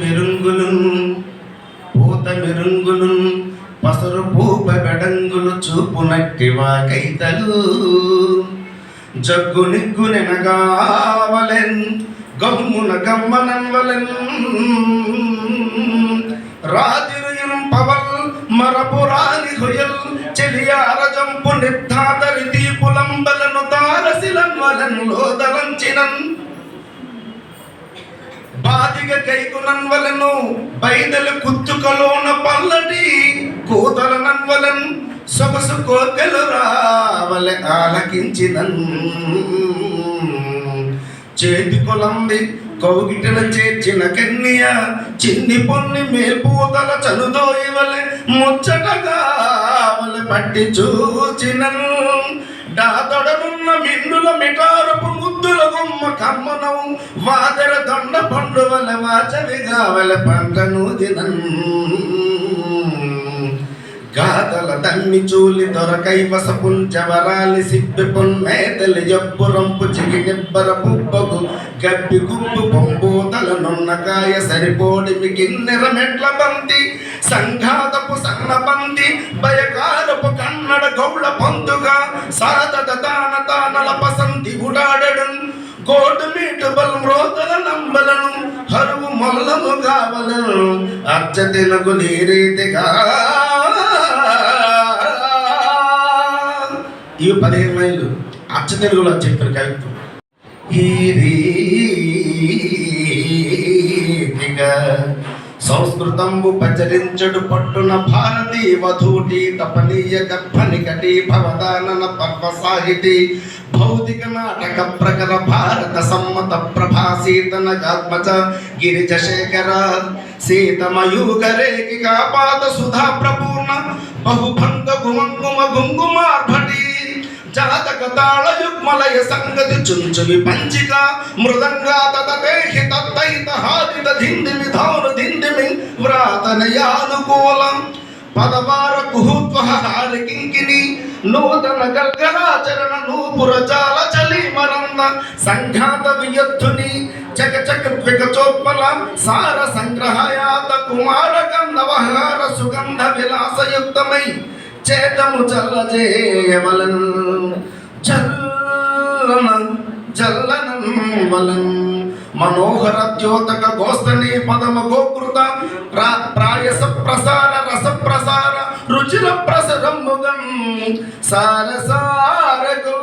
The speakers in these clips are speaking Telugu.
మెరుంగులు పూత మెరుంగులు పసరు పూప బెడంగులు చూపునట్టి వాకైతలు. జగ్గు నిగ్గు నెనగావలెన్ గమ్మున గమ్మనన్వలెన్ రాతిరుయుం పవల్ మరపురాని హుయల్ చెలియార జంపు నిర్ధాతరి దీపులంబలను తారసిలన్వలన్ లోదలంచినన్. బాదిగ కైకునన్వలను బైదలు కుత్తుకలోన పల్లటి కూతల నన్వలన్ సొగసు కోకలు రావలె ఆలకించినన్. చేతి కొలంది కౌగిటన చేర్చిన కన్య చిన్ని పొన్ని మేల్పూతల చనుదోయవలె ముచ్చటగా వలె పట్టి చూచినన్. డాతడనున్న మిన్నుల మిటారపు పండు వల వాచవిగా వల పంటను గాదల తమ్మి చూలి దొరకై వసపుంచవరాలి సిప్పి పొన్మేతలి ఎప్పు రంపు చిగి నిబ్బర పుబ్బగు గబ్బి గుబ్బు పొంబూతల నున్నకాయ సరిపోడి కిన్నెర మెట్ల బంతి. సంఘాతపు సన్న పంతి భయకారపు కన్నడ గౌళ పంతుగా సాదద దాన తానల పసంతి గుడాడడం కోటు మీటు బల్ కావలను అర్చ తెలుగు నీరీతిగా ఇవి పదిహేను మైళ్ళు అచ్చ తెలుగులో చెప్పిన కవిత్వం ఈ రీతిగా సంస్కృతంబు ప్రచరించడు పట్టున భారతీ వధూటి తపనీయ గర్భని కటి భవదానన పర్వ సాహితి భౌతిక నాటక ప్రకర భారత సమ్మత ప్రభా గాత్మచ గిరిజ శేఖర సీతమయూగరేకి కాపాద సుధా ప్రపూర్ణ బహుభంగ గుమంగుమ గుంగుమార్భటి జాతక తాళ యుగ్మలయ సంగతి చుంచువి పంచిక మృదంగా తదేహి తత్తైత హారిత ధిందిమి ధౌను ధిందిమి వ్రాతనయానుకూలం పదవార కుహుత్వ హారకింకిని నూతన గల్గరాచరణ నూపుర జాల చలి మరంద సంఘాత వియత్తుని చక చక త్విక చోత్పల సార సంగ్రహయాత కుమార గంధవహార సుగంధ విలాసయుక్తమై చేతము చల్లజేయవలన్ చల్లన చల్లనం వలన్. మనోహర ద్యోతక గోస్తని పదమ గోకృత ప్రాయస ప్రసార రస ప్రసార రుచిర ప్రసరముగం సార సారకు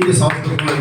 ఇది సంస్కృతం